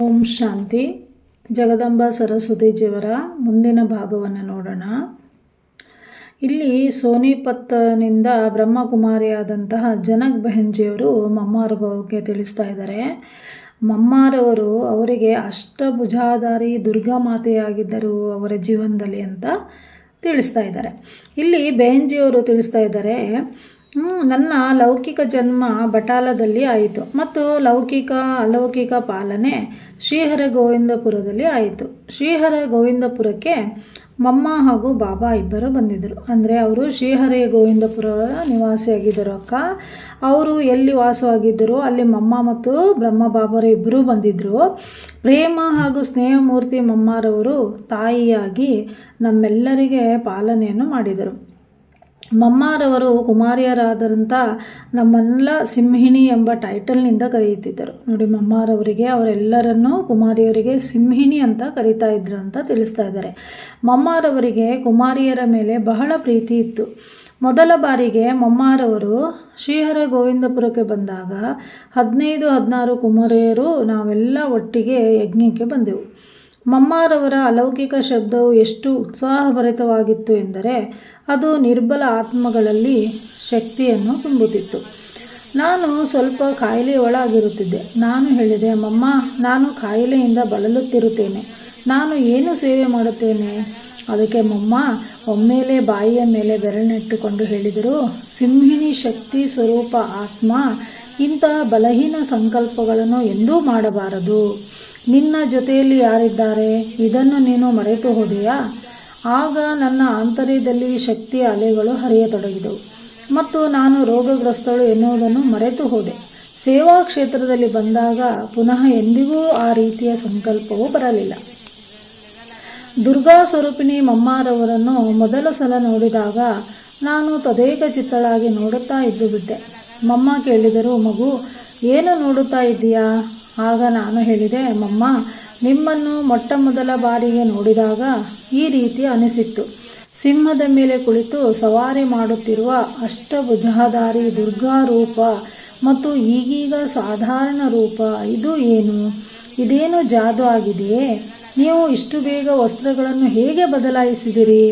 ಓಂ ಶಾಂತಿ. ಜಗದಂಬ ಸರಸ್ವತಿಜಿಯವರ ಮುಂದಿನ ಭಾಗವನ್ನು ನೋಡೋಣ. ಇಲ್ಲಿ ಸೋನಿಪತ್ನಿಂದ ಬ್ರಹ್ಮಕುಮಾರಿಯಾದಂತಹ ಜನಕ್ ಬೆಹೆಂಜಿಯವರು ಮಮ್ಮಾರ ಬಗ್ಗೆ ತಿಳಿಸ್ತಾ ಇದ್ದಾರೆ. ಮಮ್ಮಾರವರು ಅವರಿಗೆ ಅಷ್ಟಭುಜಾಧಾರಿ ದುರ್ಗಾ ಮಾತೆಯಾಗಿದ್ದರು ಅವರ ಜೀವನದಲ್ಲಿ ಅಂತ ತಿಳಿಸ್ತಾ ಇದ್ದಾರೆ. ಇಲ್ಲಿ ಬೆಹೆಂಜಿಯವರು ತಿಳಿಸ್ತಾ ಇದ್ದಾರೆ ನನ್ನ ಲೌಕಿಕ ಜನ್ಮ ಬಟಾಲದಲ್ಲಿ ಆಯಿತು ಮತ್ತು ಲೌಕಿಕ ಅಲೌಕಿಕ ಪಾಲನೆ ಶ್ರೀಹರ ಗೋವಿಂದಪುರದಲ್ಲಿ ಆಯಿತು. ಶ್ರೀಹರ ಗೋವಿಂದಪುರಕ್ಕೆ ಮಮ್ಮ ಹಾಗೂ ಬಾಬಾ ಇಬ್ಬರು ಬಂದಿದ್ದರು. ಅಂದರೆ ಅವರು ಶ್ರೀಹರಿ ಗೋವಿಂದಪುರ ನಿವಾಸಿಯಾಗಿದ್ದರು ಅಕ್ಕ. ಅವರು ಎಲ್ಲಿ ವಾಸವಾಗಿದ್ದರು? ಅಲ್ಲಿ ಮಮ್ಮ ಮತ್ತು ಬ್ರಹ್ಮ ಬಾಬರ ಇಬ್ಬರೂ ಬಂದಿದ್ದರು ಪ್ರೇಮ ಹಾಗೂ ಸ್ನೇಹಮೂರ್ತಿ ಮಮ್ಮರವರು ತಾಯಿಯಾಗಿ ನಮ್ಮೆಲ್ಲರಿಗೆ ಪಾಲನೆಯನ್ನು ಮಾಡಿದರು. ಮಮ್ಮಾರವರು ಕುಮಾರಿಯರಾದಂಥ ನಮ್ಮೆಲ್ಲ ಸಿಂಹಿಣಿ ಎಂಬ ಟೈಟಲ್ನಿಂದ ಕರೆಯುತ್ತಿದ್ದರು. ನೋಡಿ, ಮಮ್ಮಾರವರಿಗೆ, ಅವರೆಲ್ಲರನ್ನೂ ಕುಮಾರಿಯವರಿಗೆ ಸಿಂಹಿಣಿ ಅಂತ ಕರೀತಾ ಇದ್ರು ಅಂತ ತಿಳಿಸ್ತಾ ಇದ್ದಾರೆ. ಮಮ್ಮಾರವರಿಗೆ ಕುಮಾರಿಯರ ಮೇಲೆ ಬಹಳ ಪ್ರೀತಿ ಇತ್ತು. ಮೊದಲ ಬಾರಿಗೆ ಮಮ್ಮಾರವರು ಶ್ರೀಹರ ಗೋವಿಂದಪುರಕ್ಕೆ ಬಂದಾಗ ಹದಿನೈದು, ಹದಿನಾರು ಕುಮಾರಿಯರು ನಾವೆಲ್ಲ ಒಟ್ಟಿಗೆ ಯಜ್ಞಕ್ಕೆ ಬಂದೆವು. ಮಮ್ಮಾರವರ ಅಲೌಕಿಕ ಶಬ್ದವು ಎಷ್ಟು ಉತ್ಸಾಹಭರಿತವಾಗಿತ್ತು ಎಂದರೆ, ಅದು ನಿರ್ಬಲ ಆತ್ಮಗಳಲ್ಲಿ ಶಕ್ತಿಯನ್ನು ತುಂಬುತ್ತಿತ್ತು. ನಾನು ಸ್ವಲ್ಪ ಕಾಯಿಲೆ ಒಳಗಿರುತ್ತಿದ್ದೆ. ನಾನು ಹೇಳಿದೆ, ಮಮ್ಮ, ನಾನು ಕಾಯಿಲೆಯಿಂದ ಬಳಲುತ್ತಿರುತ್ತೇನೆ. ನಾನು ಏನು ಸೇವೆ ಮಾಡುತ್ತೇನೆ? ಅದಕ್ಕೆ ಮಮ್ಮ, ಒಮ್ಮೆಲೆ ಬಾಯಿಯ ಮೇಲೆ ಬೆರಳಿನಿಟ್ಟುಕೊಂಡು ಹೇಳಿದರು, ಸಿಂಹಿಣಿ ಶಕ್ತಿ ಸ್ವರೂಪ ಆತ್ಮ, ಇಂತಹ ಬಲಹೀನ ಸಂಕಲ್ಪಗಳನ್ನು ಎಂದೂ ಮಾಡಬಾರದು. ನಿನ್ನ ಜೊತೆಯಲ್ಲಿ ಯಾರಿದ್ದಾರೆ? ಇದನ್ನು ನೀನು ಮರೆತು ಹೋದೆಯಾ? ಆಗ ನನ್ನ ಆಂತರ್ಯದಲ್ಲಿ ಶಕ್ತಿಯ ಅಲೆಗಳು ಹರಿಯತೊಡಗಿದವು. ಮತ್ತು ನಾನು ರೋಗಗ್ರಸ್ತಳು ಎನ್ನುವುದನ್ನು ಮರೆತು ಹೋದೆ. ಸೇವಾ ಕ್ಷೇತ್ರದಲ್ಲಿ ಬಂದಾಗ ಪುನಃ ಎಂದಿಗೂ ಆ ರೀತಿಯ ಸಂಕಲ್ಪವು ಬರಲಿಲ್ಲ. ದುರ್ಗಾ ಸ್ವರೂಪಿಣಿ ಮಮ್ಮಾರವರನ್ನು ಮೊದಲ ಸಲ ನೋಡಿದಾಗ ನಾನು ತದೇಕ ಚಿತ್ತಳಾಗಿ ನೋಡುತ್ತಾ ಇದ್ದು ಬಿಟ್ಟೆ ಮಮ್ಮ ಕೇಳಿದರು, ಮಗು, ಏನು ನೋಡುತ್ತಾ ಇದ್ದೀಯಾ? ಆಗ ನಾನು ಹೇಳಿದೆ, ಮಮ್ಮ, ನಿಮ್ಮನ್ನು ಮೊಟ್ಟ ಮೊದಲ ಬಾರಿಗೆ ನೋಡಿದಾಗ ಈ ರೀತಿ ಅನಿಸಿತ್ತು. ಸಿಂಹದ ಮೇಲೆ ಕುಳಿತು ಸವಾರಿ ಮಾಡುತ್ತಿರುವ ಅಷ್ಟಭುಜಾಧಾರಿ ದುರ್ಗಾ ರೂಪ ಮತ್ತು ಈಗೀಗ ಸಾಧಾರಣ ರೂಪ ಇದು ಏನು? ಇದೇನು ಜಾದು ಆಗಿದೆಯೇ ನೀವು ಇಷ್ಟು ಬೇಗ ವಸ್ತ್ರಗಳನ್ನು ಹೇಗೆ ಬದಲಾಯಿಸಿದಿರಿ?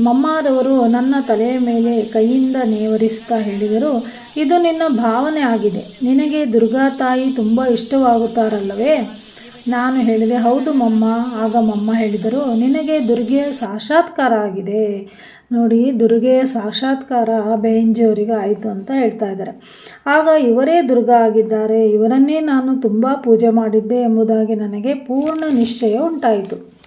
ಮಮ್ಮಾರವರು ನನ್ನ ತಲೆಯ ಮೇಲೆ ಕೈಯಿಂದ ನೇವರಿಸುತ್ತಾ ಹೇಳಿದರು, ಇದು ನಿನ್ನ ಭಾವನೆ ಆಗಿದೆ. ನಿನಗೆ ದುರ್ಗಾ ತಾಯಿ ತುಂಬ ಇಷ್ಟವಾಗುತ್ತಾರಲ್ಲವೇ? ನಾನು ಹೇಳಿದೆ, ಹೌದು ಮಮ್ಮ. ಆಗ ಮಮ್ಮ ಹೇಳಿದರು, ನಿನಗೆ ದುರ್ಗೆಯ ಸಾಕ್ಷಾತ್ಕಾರ ಆಗಿದೆ. ನೋಡಿ, ದುರ್ಗೆಯ ಸಾಕ್ಷಾತ್ಕಾರ ಬೇಂಜಿಯವರಿಗೆ ಆಯಿತು ಅಂತ ಹೇಳ್ತಾ ಇದ್ದಾರೆ. ಆಗ ಇವರೇ ದುರ್ಗಾ ಆಗಿದ್ದಾರೆ. ಇವರನ್ನೇ ನಾನು ತುಂಬ ಪೂಜೆ ಮಾಡಿದ್ದೆ ಎಂಬುದಾಗಿ ನನಗೆ ಪೂರ್ಣ ನಿಶ್ಚಯ ಉಂಟಾಯಿತು.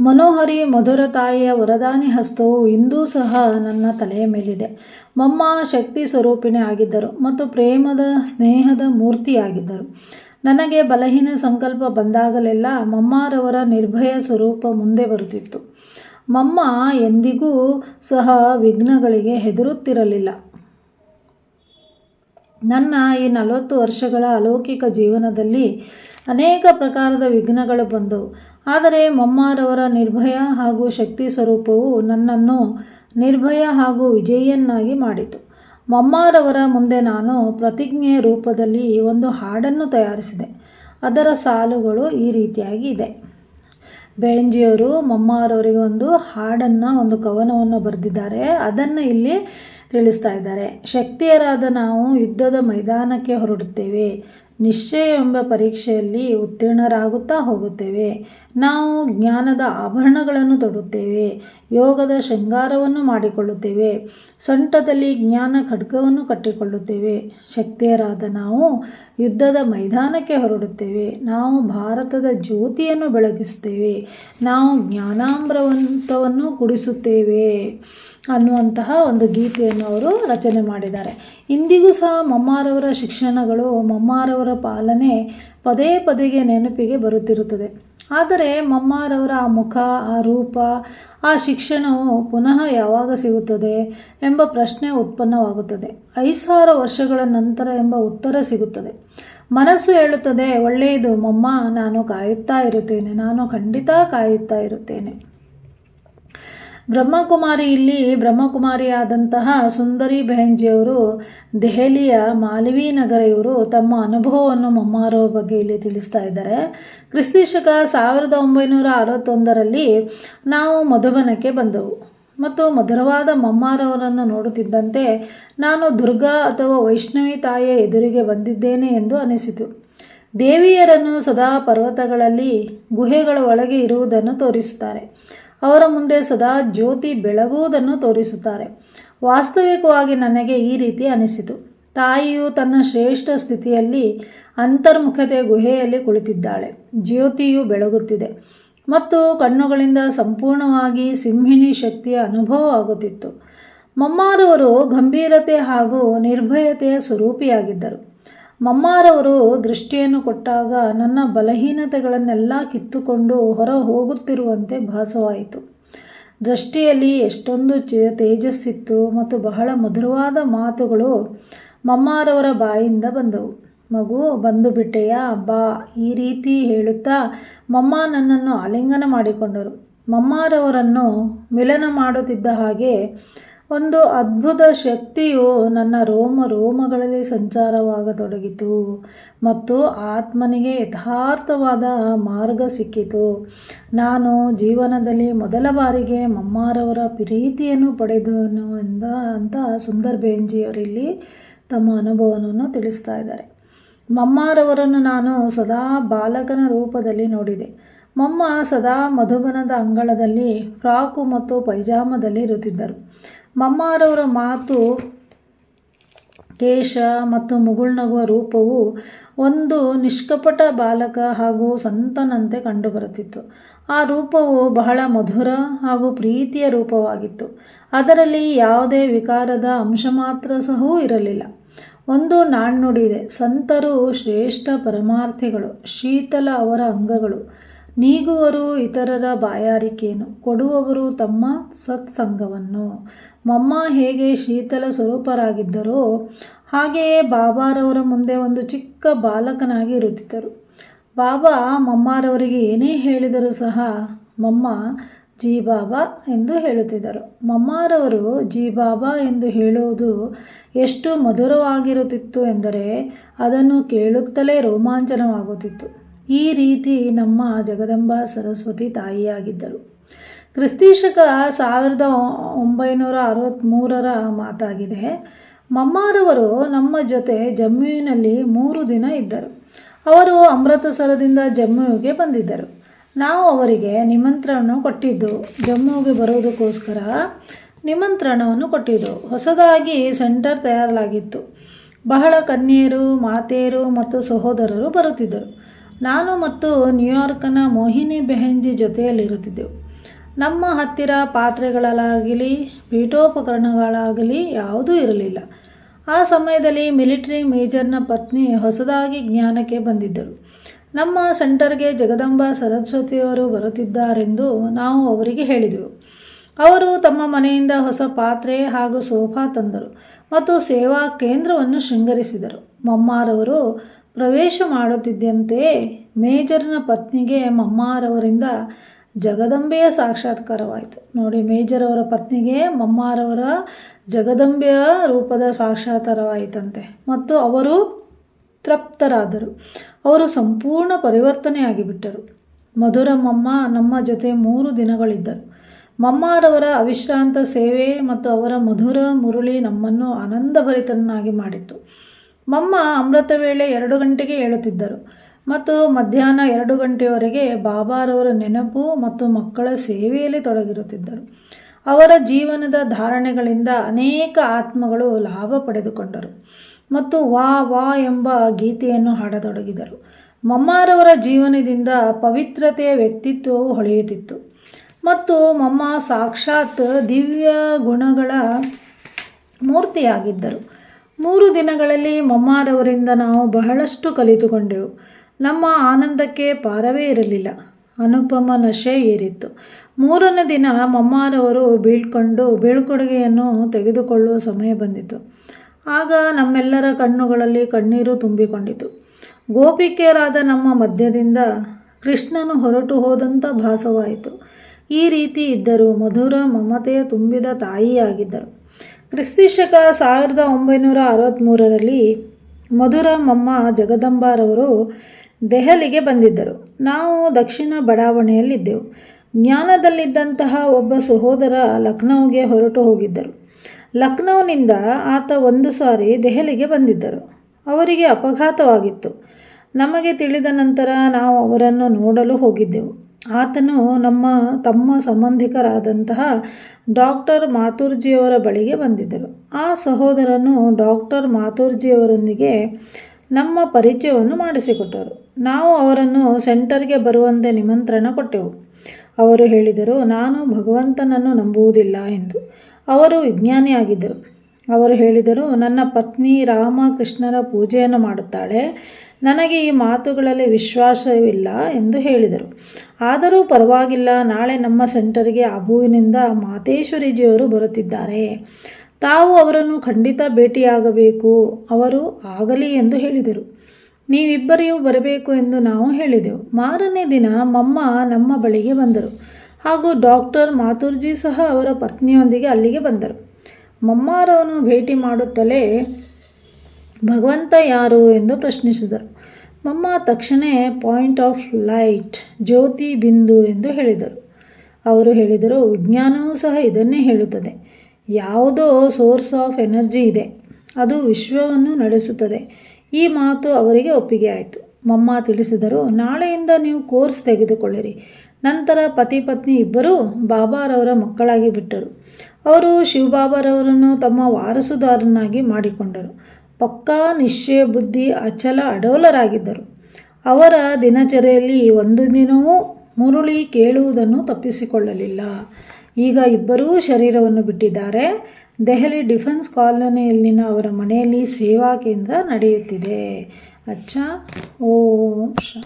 ಮನೋಹರಿ ಮಧುರ ತಾಯಿಯ ವರದಾನಿ ಹಸ್ತವು ಇಂದೂ ಸಹ ನನ್ನ ತಲೆಯ ಮೇಲಿದೆ. ಮಮ್ಮ ಶಕ್ತಿ ಸ್ವರೂಪಿಣಿ ಆಗಿದ್ದರು ಮತ್ತು ಪ್ರೇಮದ ಸ್ನೇಹದ ಮೂರ್ತಿಯಾಗಿದ್ದರು. ನನಗೆ ಬಲಹೀನ ಸಂಕಲ್ಪ ಬಂದಾಗಲೆಲ್ಲ ಮಮ್ಮಾರವರ ನಿರ್ಭಯ ಸ್ವರೂಪ ಮುಂದೆ ಬರುತ್ತಿತ್ತು. ಮಮ್ಮ ಎಂದಿಗೂ ಸಹ ವಿಘ್ನಗಳಿಗೆ ಹೆದರುತ್ತಿರಲಿಲ್ಲ. ನನ್ನ ಈ ನಲವತ್ತು ವರ್ಷಗಳ ಅಲೌಕಿಕ ಜೀವನದಲ್ಲಿ ಅನೇಕ ಪ್ರಕಾರದ ವಿಘ್ನಗಳು ಬಂದವು. ಆದರೆ ಮಮ್ಮಾರವರ ನಿರ್ಭಯ ಹಾಗೂ ಶಕ್ತಿ ಸ್ವರೂಪವು ನನ್ನನ್ನು ನಿರ್ಭಯ ಹಾಗೂ ವಿಜಯಿಯನ್ನಾಗಿ ಮಾಡಿತು. ಮಮ್ಮಾರವರ ಮುಂದೆ ನಾನು ಪ್ರತಿಜ್ಞೆಯ ರೂಪದಲ್ಲಿ ಒಂದು ಹಾಡನ್ನು ತಯಾರಿಸಿದೆ. ಅದರ ಸಾಲುಗಳು ಈ ರೀತಿಯಾಗಿ ಇದೆ. ಬೇಂಜಿಯವರು ಮಮ್ಮಾರವರಿಗೆ ಒಂದು ಹಾಡನ್ನು, ಒಂದು ಕವನವನ್ನು ಬರೆದಿದ್ದಾರೆ. ಅದನ್ನು ಇಲ್ಲಿ ತಿಳಿಸ್ತಾ ಇದ್ದಾರೆ. ಶಕ್ತಿಯರಾದ ನಾವು ಯುದ್ಧದ ಮೈದಾನಕ್ಕೆ ಹೊರಡುತ್ತೇವೆ. ನಿಶ್ಚಯ ಎಂಬ ಪರೀಕ್ಷೆಯಲ್ಲಿ ಉತ್ತೀರ್ಣರಾಗುತ್ತಾ ಹೋಗುತ್ತೇವೆ. ನಾವು ಜ್ಞಾನದ ಆಭರಣಗಳನ್ನು ತೊಡುತ್ತೇವೆ. ಯೋಗದ ಶೃಂಗಾರವನ್ನು ಮಾಡಿಕೊಳ್ಳುತ್ತೇವೆ. ಸೊಂಟದಲ್ಲಿ ಜ್ಞಾನ ಖಡ್ಗವನ್ನು ಕಟ್ಟಿಕೊಳ್ಳುತ್ತೇವೆ. ಶಕ್ತಿಯರಾದ ನಾವು ಯುದ್ಧದ ಮೈದಾನಕ್ಕೆ ಹೊರಡುತ್ತೇವೆ. ನಾವು ಭಾರತದ ಜ್ಯೋತಿಯನ್ನು ಬೆಳಗಿಸುತ್ತೇವೆ. ನಾವು ಜ್ಞಾನಾಮ್ರವಂತವನ್ನು ಕುಡಿಸುತ್ತೇವೆ ಅನ್ನುವಂತಹ ಒಂದು ಗೀತೆಯನ್ನು ಅವರು ರಚನೆ ಮಾಡಿದ್ದಾರೆ. ಇಂದಿಗೂ ಸಹ ಮಮ್ಮಾರವರ ಶಿಕ್ಷಣಗಳು, ಮಮ್ಮಾರವರ ಪಾಲನೆ ಪದೇ ಪದೇಗೆ ನೆನಪಿಗೆ ಬರುತ್ತಿರುತ್ತದೆ. ಆದರೆ ಮಮ್ಮಾರವರ ಆ ಮುಖ, ಆ ರೂಪ ಆ ಶಿಕ್ಷಣವು ಪುನಃ ಯಾವಾಗ ಸಿಗುತ್ತದೆ ಎಂಬ ಪ್ರಶ್ನೆ ಉತ್ಪನ್ನವಾಗುತ್ತದೆ. ಐದು ವರ್ಷಗಳ ನಂತರ ಎಂಬ ಉತ್ತರ ಸಿಗುತ್ತದೆ. ಮನಸ್ಸು ಹೇಳುತ್ತದೆ, ಒಳ್ಳೆಯದು, ಮಮ್ಮ, ನಾನು ಕಾಯುತ್ತಾ ಇರುತ್ತೇನೆ, ನಾನು ಖಂಡಿತ ಕಾಯುತ್ತಾ ಇರುತ್ತೇನೆ. ಬ್ರಹ್ಮಕುಮಾರಿ ಇಲ್ಲಿ ಬ್ರಹ್ಮಕುಮಾರಿಯಾದಂತಹ ಸುಂದರಿ ಬೆಹೆಂಜಿಯವರು ದೆಹಲಿಯ ಮಾಲವಿ ನಗರ ಇವರು ತಮ್ಮ ಅನುಭವವನ್ನು ಮಮ್ಮಾರವ್ರ ಬಗ್ಗೆ ಇಲ್ಲಿ ತಿಳಿಸ್ತಾ ಇದ್ದಾರೆ. ಕ್ರಿಸ್ತಿಶಕ ಸಾವಿರದ ಒಂಬೈನೂರ ಅರವತ್ತೊಂದರಲ್ಲಿ ನಾವು ಮಧುಬನಕ್ಕೆ ಬಂದವು. ಮತ್ತು ಮಧುರವಾದ ಮಮ್ಮಾರವರನ್ನು ನೋಡುತ್ತಿದ್ದಂತೆ ನಾನು ದುರ್ಗಾ ಅಥವಾ ವೈಷ್ಣವಿ ತಾಯಿಯ ಎದುರಿಗೆ ಬಂದಿದ್ದೇನೆ ಎಂದು ಅನಿಸಿತು. ದೇವಿಯರನ್ನು ಸದಾ ಪರ್ವತಗಳಲ್ಲಿ, ಗುಹೆಗಳ ಒಳಗೆ ಇರುವುದನ್ನು ತೋರಿಸುತ್ತಾರೆ. ಅವರ ಮುಂದೆ ಸದಾ ಜ್ಯೋತಿ ಬೆಳಗುವುದನ್ನು ತೋರಿಸುತ್ತಾರೆ. ವಾಸ್ತವಿಕವಾಗಿ ನನಗೆ ಈ ರೀತಿ ಅನಿಸಿತು. ತಾಯಿಯು ತನ್ನ ಶ್ರೇಷ್ಠ ಸ್ಥಿತಿಯಲ್ಲಿ ಅಂತರ್ಮುಖತೆ ಗುಹೆಯಲ್ಲಿ ಕುಳಿತಿದ್ದಾಳೆ. ಜ್ಯೋತಿಯು ಬೆಳಗುತ್ತಿದೆ. ಮತ್ತು ಕಣ್ಣುಗಳಿಂದ ಸಂಪೂರ್ಣವಾಗಿ ಸಿಂಹಿಣಿ ಶಕ್ತಿಯ ಅನುಭವವಾಗುತ್ತಿತ್ತು ಮಮ್ಮಾರವರು ಗಂಭೀರತೆ ಹಾಗೂ ನಿರ್ಭಯತೆಯ ಸ್ವರೂಪಿಯಾಗಿದ್ದರು. ಮಮ್ಮಾರವರು ದೃಷ್ಟಿಯನ್ನು ಕೊಟ್ಟಾಗ ನನ್ನ ಬಲಹೀನತೆಗಳನ್ನೆಲ್ಲ ಕಿತ್ತುಕೊಂಡು ಹೊರ ಹೋಗುತ್ತಿರುವಂತೆ ಭಾಸವಾಯಿತು. ದೃಷ್ಟಿಯಲ್ಲಿ ಎಷ್ಟೊಂದು ಚ ತೇಜಸ್ಸಿತ್ತು ಮತ್ತು ಬಹಳ ಮಧುರವಾದ ಮಾತುಗಳು ಮಮ್ಮಾರವರ ಬಾಯಿಂದ ಬಂದವು. ಮಗು, ಬಂದು ಬಿಟ್ಟೆಯಾ? ಬಾ, ಈ ರೀತಿ ಹೇಳುತ್ತಾ ಮಮ್ಮ ನನ್ನನ್ನು ಆಲಿಂಗನ ಮಾಡಿಕೊಂಡರು. ಮಮ್ಮಾರವರನ್ನು ಮಿಲನ ಮಾಡುತ್ತಿದ್ದ ಹಾಗೆ ಒಂದು ಅದ್ಭುತ ಶಕ್ತಿಯು ನನ್ನ ರೋಮ ರೋಮಗಳಲ್ಲಿ ಸಂಚಾರವಾಗತೊಡಗಿತು ಮತ್ತು ಆತ್ಮನಿಗೆ ಯಥಾರ್ಥವಾದ ಮಾರ್ಗ ಸಿಕ್ಕಿತು. ನಾನು ಜೀವನದಲ್ಲಿ ಮೊದಲ ಬಾರಿಗೆ ಮಮ್ಮಾರವರ ಪ್ರೀತಿಯನ್ನು ಪಡೆದನು ಎಂದ ಅಂತ ಸುಂದರ್ ಬೇಂಜಿಯವರಿಲ್ಲಿ ತಮ್ಮ ಅನುಭವವನ್ನು ತಿಳಿಸ್ತಾ ಇದ್ದಾರೆ. ಮಮ್ಮಾರವರನ್ನು ನಾನು ಸದಾ ಬಾಲಕನ ರೂಪದಲ್ಲಿ ನೋಡಿದೆ. ಮಮ್ಮ ಸದಾ ಮಧುಬನದ ಅಂಗಳದಲ್ಲಿ ಫ್ರಾಕು ಮತ್ತು ಪೈಜಾಮದಲ್ಲಿ ಇರುತ್ತಿದ್ದರು. ಮಮ್ಮಾರವರ ಮಾತು ಕೇಶ ಮತ್ತು ಮುಗುಳ್ನಗುವ ರೂಪವು ಒಂದು ನಿಷ್ಕಪಟ ಬಾಲಕ ಹಾಗೂ ಸಂತನಂತೆ ಕಂಡುಬರುತ್ತಿತ್ತು. ಆ ರೂಪವು ಬಹಳ ಮಧುರ ಹಾಗೂ ಪ್ರೀತಿಯ ರೂಪವಾಗಿತ್ತು. ಅದರಲ್ಲಿ ಯಾವುದೇ ವಿಕಾರದ ಅಂಶ ಮಾತ್ರ ಸಹ ಇರಲಿಲ್ಲ. ಒಂದು ನಾಣ್ಣುಡಿಯಿದೆ ಸಂತರು ಶ್ರೇಷ್ಠ ಪರಮಾರ್ಥಿಗಳು, ಶೀತಲ ಅವರ ಅಂಗಗಳು. ನೀಗುವರು ಇತರರ ಬಾಯಾರಿಕೆಯನ್ನು ಕೊಡುವವರು ತಮ್ಮ ಸತ್ಸಂಗವನ್ನು. ಮಮ್ಮ ಹೇಗೆ ಶೀತಲ ಸ್ವರೂಪರಾಗಿದ್ದರೋ, ಹಾಗೆಯೇ ಬಾಬಾರವರ ಮುಂದೆ ಒಂದು ಚಿಕ್ಕ ಬಾಲಕನಾಗಿ ಇರುತ್ತಿದ್ದರು. ಬಾಬಾ ಮಮ್ಮಾರವರಿಗೆ ಏನೇ ಹೇಳಿದರೂ ಸಹ ಮಮ್ಮ ಜೀ ಬಾಬಾ ಎಂದು ಹೇಳುತ್ತಿದ್ದರು. ಮಮ್ಮಾರವರು ಜಿ ಬಾಬಾ ಎಂದು ಹೇಳುವುದು ಎಷ್ಟು ಮಧುರವಾಗಿರುತ್ತಿತ್ತು ಎಂದರೆ ಅದನ್ನು ಕೇಳುತ್ತಲೇ ರೋಮಾಂಚನವಾಗುತ್ತಿತ್ತು. ಈ ರೀತಿ ನಮ್ಮ ಜಗದಂಬ ಸರಸ್ವತಿ ತಾಯಿಯಾಗಿದ್ದರು ಕ್ರಿಸ್ತೀಶಕ ಸಾವಿರದ ಒಂಬೈನೂರ ಅರವತ್ತ್ಮೂರರ ಮಾತಾಗಿದೆ. ಮಮ್ಮಾರವರು ನಮ್ಮ ಜೊತೆ ಜಮ್ಮುವಿನಲ್ಲಿ ಮೂರು ದಿನ ಇದ್ದರು. ಅವರು ಅಮೃತಸರದಿಂದ ಜಮ್ಮುವಿಗೆ ಬಂದಿದ್ದರು. ನಾವು ಅವರಿಗೆ ನಿಮಂತ್ರಣ ಕೊಟ್ಟಿದ್ದು, ಜಮ್ಮುವಿಗೆ ಬರೋದಕ್ಕೋಸ್ಕರ ನಿಮಂತ್ರಣವನ್ನು ಕೊಟ್ಟಿದ್ದು. ಹೊಸದಾಗಿ ಸೆಂಟರ್ ತಯಾರಲಾಗಿತ್ತು. ಬಹಳ ಕನ್ಯೆಯರು, ಮಾತೆಯರು ಮತ್ತು ಸಹೋದರರು ಬರುತ್ತಿದ್ದರು. ನಾನು ಮತ್ತು ನ್ಯೂಯಾರ್ಕನ ಮೋಹಿನಿ ಬೆಹೆಂಜಿ ಜೊತೆಯಲ್ಲಿರುತ್ತಿದ್ದೆವು. ನಮ್ಮ ಹತ್ತಿರ ಪಾತ್ರೆಗಳಲ್ಲಾಗಲಿ ಪೀಠೋಪಕರಣಗಳಾಗಲಿ ಯಾವುದೂ ಇರಲಿಲ್ಲ. ಆ ಸಮಯದಲ್ಲಿ ಮಿಲಿಟರಿ ಮೇಜರ್ನ ಪತ್ನಿ ಹೊಸದಾಗಿ ಜ್ಞಾನಕ್ಕೆ ಬಂದಿದ್ದರು. ನಮ್ಮ ಸೆಂಟರ್ಗೆ ಜಗದಂಬ ಸರಸ್ವತಿಯವರು ಬರುತ್ತಿದ್ದಾರೆಂದು ನಾವು ಅವರಿಗೆ ಹೇಳಿದೆವು. ಅವರು ತಮ್ಮ ಮನೆಯಿಂದ ಹೊಸ ಪಾತ್ರೆ ಹಾಗೂ ಸೋಫಾ ತಂದರು ಮತ್ತು ಸೇವಾ ಕೇಂದ್ರವನ್ನು ಶೃಂಗರಿಸಿದರು. ಮಮ್ಮಾರವರು ಪ್ರವೇಶ ಮಾಡುತ್ತಿದ್ದಂತೆಯೇ ಮೇಜರ್ನ ಪತ್ನಿಗೆ ಮಮ್ಮಾರವರಿಂದ ಜಗದಂಬೆಯ ಸಾಕ್ಷಾತ್ಕಾರವಾಯಿತು. ನೋಡಿ ಮೇಜರ್ ಅವರ ಪತ್ನಿಗೆ ಮಮ್ಮಾರವರ ಜಗದಂಬೆಯ ರೂಪದ ಸಾಕ್ಷಾತ್ಕಾರವಾಯಿತಂತೆ. ಮತ್ತು ಅವರು ತೃಪ್ತರಾದರು. ಅವರು ಸಂಪೂರ್ಣ ಪರಿವರ್ತನೆಯಾಗಿಬಿಟ್ಟರು. ಮಧುರ ಮಮ್ಮ ನಮ್ಮ ಜೊತೆ ಮೂರು ದಿನಗಳಿದ್ದರು. ಮಮ್ಮಾರವರ ಅವಿಶ್ರಾಂತ ಸೇವೆ ಮತ್ತು ಅವರ ಮಧುರ ಮುರುಳಿ ನಮ್ಮನ್ನು ಆನಂದಭರಿತನನ್ನಾಗಿ ಮಾಡಿತ್ತು. ಮಮ್ಮ ಅಮೃತ ವೇಳೆ ಎರಡು ಗಂಟೆಗೆ ಹೇಳುತ್ತಿದ್ದರು ಮತ್ತು ಮಧ್ಯಾಹ್ನ ಎರಡು ಗಂಟೆಯವರೆಗೆ ಬಾಬಾರವರ ನೆನಪು ಮತ್ತು ಮಕ್ಕಳ ಸೇವೆಯಲ್ಲಿ ತೊಡಗಿರುತ್ತಿದ್ದರು. ಅವರ ಜೀವನದ ಧಾರಣೆಗಳಿಂದ ಅನೇಕ ಆತ್ಮಗಳು ಲಾಭ ಪಡೆದುಕೊಂಡರು ಮತ್ತು ವಾ ವಾ ಎಂಬ ಗೀತೆಯನ್ನು ಹಾಡತೊಡಗಿದರು. ಮಮ್ಮಾರವರ ಜೀವನದಿಂದ ಪವಿತ್ರತೆಯ ವ್ಯಕ್ತಿತ್ವವು ಹೊಳೆಯುತ್ತಿತ್ತು. ಮತ್ತು ಮಮ್ಮ ಸಾಕ್ಷಾತ್ ದಿವ್ಯ ಗುಣಗಳ ಮೂರ್ತಿಯಾಗಿದ್ದರು. ಮೂರು ದಿನಗಳಲ್ಲಿ ಮಮ್ಮಾರವರಿಂದ ನಾವು ಬಹಳಷ್ಟು ಕಲಿತುಕೊಂಡೆವು. ನಮ್ಮ ಆನಂದಕ್ಕೆ ಪಾರವೇ ಇರಲಿಲ್ಲ. ಅನುಪಮ ನಶೆ ಏರಿತ್ತು. ಮೂರನೇ ದಿನ ಮಮ್ಮಾರವರು ಬೀಳ್ಕೊಂಡು ಬೀಳ್ಕೊಡುಗೆಯನ್ನು ತೆಗೆದುಕೊಳ್ಳುವ ಸಮಯ ಬಂದಿತು. ಆಗ ನಮ್ಮೆಲ್ಲರ ಕಣ್ಣುಗಳಲ್ಲಿ ಕಣ್ಣೀರು ತುಂಬಿಕೊಂಡಿತು. ಗೋಪಿಕೆಯರಾದ ನಮ್ಮ ಮಧ್ಯದಿಂದ ಕೃಷ್ಣನು ಹೊರಟು ಹೋದಂಥ ಭಾಸವಾಯಿತು. ಈ ರೀತಿ ಇದ್ದರು ಮಧುರ ಮಮತೆಯ ತುಂಬಿದ ತಾಯಿಯಾಗಿದ್ದರು. ಕ್ರಿಸ್ತಿಶಕ ಸಾವಿರದ ಒಂಬೈನೂರ ಅರವತ್ತ್ಮೂರರಲ್ಲಿ ಮಧುರ ಮಮ್ಮ ಜಗದಂಬಾರವರು ದೆಹಲಿಗೆ ಬಂದಿದ್ದರು. ನಾವು ದಕ್ಷಿಣ ಬಡಾವಣೆಯಲ್ಲಿದ್ದೆವು. ಜ್ಞಾನದಲ್ಲಿದ್ದಂತಹ ಒಬ್ಬ ಸಹೋದರ ಲಖನೌಗೆ ಹೊರಟು ಹೋಗಿದ್ದರು. ಲಖನೌನಿಂದ ಆತ ಒಂದು ಸಾರಿ ದೆಹಲಿಗೆ ಬಂದಿದ್ದರು. ಅವರಿಗೆ ಅಪಘಾತವಾಗಿತ್ತು. ನಮಗೆ ತಿಳಿದ ನಂತರ ನಾವು ಅವರನ್ನು ನೋಡಲು ಹೋಗಿದ್ದೆವು. ಆತನು ನಮ್ಮ ತಮ್ಮ ಸಂಬಂಧಿಕರಾದಂತಹ ಡಾಕ್ಟರ್ ಮಾತುರ್ಜಿಯವರ ಬಳಿಗೆ ಬಂದಿದ್ದರು. ಆ ಸಹೋದರನು ಡಾಕ್ಟರ್ ಮಾತುರ್ಜಿಯವರೊಂದಿಗೆ ನಮ್ಮ ಪರಿಚಯವನ್ನು ಮಾಡಿಸಿಕೊಟ್ಟರು. ನಾವು ಅವರನ್ನು ಸೆಂಟರ್ಗೆ ಬರುವಂತೆ ನಿಮಂತ್ರಣ ಕೊಟ್ಟೆವು. ಅವರು ಹೇಳಿದರು, ನಾನು ಭಗವಂತನನ್ನು ನಂಬುವುದಿಲ್ಲ ಎಂದು. ಅವರು ವಿಜ್ಞಾನಿಯಾಗಿದ್ದರು. ಅವರು ಹೇಳಿದರು, ನನ್ನ ಪತ್ನಿ ರಾಮಕೃಷ್ಣರ ಪೂಜೆಯನ್ನು ಮಾಡುತ್ತಾಳೆ. ನನಗೆ ಈ ಮಾತುಗಳಲ್ಲಿ ವಿಶ್ವಾಸವಿಲ್ಲ ಎಂದು ಹೇಳಿದರು. ಆದರೂ ಪರವಾಗಿಲ್ಲ, ನಾಳೆ ನಮ್ಮ ಸೆಂಟರ್ಗೆ ಅಬುವಿನಿಂದ ಮಾತೇಶ್ವರಿಜಿಯವರು ಬರುತ್ತಿದ್ದಾರೆ. ತಾವು ಅವರನ್ನು ಖಂಡಿತ ಭೇಟಿಯಾಗಬೇಕು, ಅವರು ಆಗಲಿ ಎಂದು ಹೇಳಿದರು. ನೀವಿಬ್ಬರಿಯೂ ಬರಬೇಕು ಎಂದು ನಾವು ಹೇಳಿದೆವು. ಮಾರನೇ ದಿನ ಮಮ್ಮ ನಮ್ಮ ಬಳಿಗೆ ಬಂದರು. ಹಾಗೂ ಡಾಕ್ಟರ್ ಮಾತುರ್ಜಿ ಸಹ ಅವರ ಪತ್ನಿಯೊಂದಿಗೆ ಅಲ್ಲಿಗೆ ಬಂದರು. ಮಮ್ಮಾರವನು ಭೇಟಿ ಮಾಡುತ್ತಲೇ ಭಗವಂತ ಯಾರು ಎಂದು ಪ್ರಶ್ನಿಸಿದರು. ಮಮ್ಮ ತಕ್ಷಣ ಪಾಯಿಂಟ್ ಆಫ್ ಲೈಟ್ ಜ್ಯೋತಿ ಬಿಂದು ಎಂದು ಹೇಳಿದರು. ಅವರು ಹೇಳಿದರು, ವಿಜ್ಞಾನವೂ ಸಹ ಇದನ್ನೇ ಹೇಳುತ್ತದೆ. ಯಾವುದೋ ಸೋರ್ಸ್ ಆಫ್ ಎನರ್ಜಿ ಇದೆ. ಅದು ವಿಶ್ವವನ್ನು ನಡೆಸುತ್ತದೆ. ಈ ಮಾತು ಅವರಿಗೆ ಒಪ್ಪಿಗೆ ಆಯಿತು. ಮಮ್ಮ ತಿಳಿಸಿದರು, ನಾಳೆಯಿಂದ ನೀವು ಕೋರ್ಸ್ ತೆಗೆದುಕೊಳ್ಳಿರಿ. ನಂತರ ಪತಿ ಪತ್ನಿ ಇಬ್ಬರೂ ಬಾಬಾರವರ ಮಕ್ಕಳಾಗಿ ಬಿಟ್ಟರು. ಅವರು ಶಿವಬಾಬಾರವರನ್ನು ತಮ್ಮ ವಾರಸುದಾರನಾಗಿ ಮಾಡಿಕೊಂಡರು. ಪಕ್ಕಾ ನಿಶ್ಚಯ ಬುದ್ಧಿ ಅಚಲ ಅಡೋಲರಾಗಿದ್ದರು. ಅವರ ದಿನಚರಿಯಲ್ಲಿ ಒಂದು ದಿನವೂ ಮುರುಳಿ ಕೇಳುವುದನ್ನು ತಪ್ಪಿಸಿಕೊಳ್ಳಲಿಲ್ಲ. ಈಗ ಇಬ್ಬರೂ ಶರೀರವನ್ನು ಬಿಟ್ಟಿದ್ದಾರೆ. ದೆಹಲಿ ಡಿಫೆನ್ಸ್ ಕಾಲೋನಿಯಲ್ಲಿನ ಅವರ ಮನೆಯಲ್ಲಿ ಸೇವಾ ಕೇಂದ್ರ ನಡೆಯುತ್ತಿದೆ. ಅಚ್ಚ, ಓಂ ಶ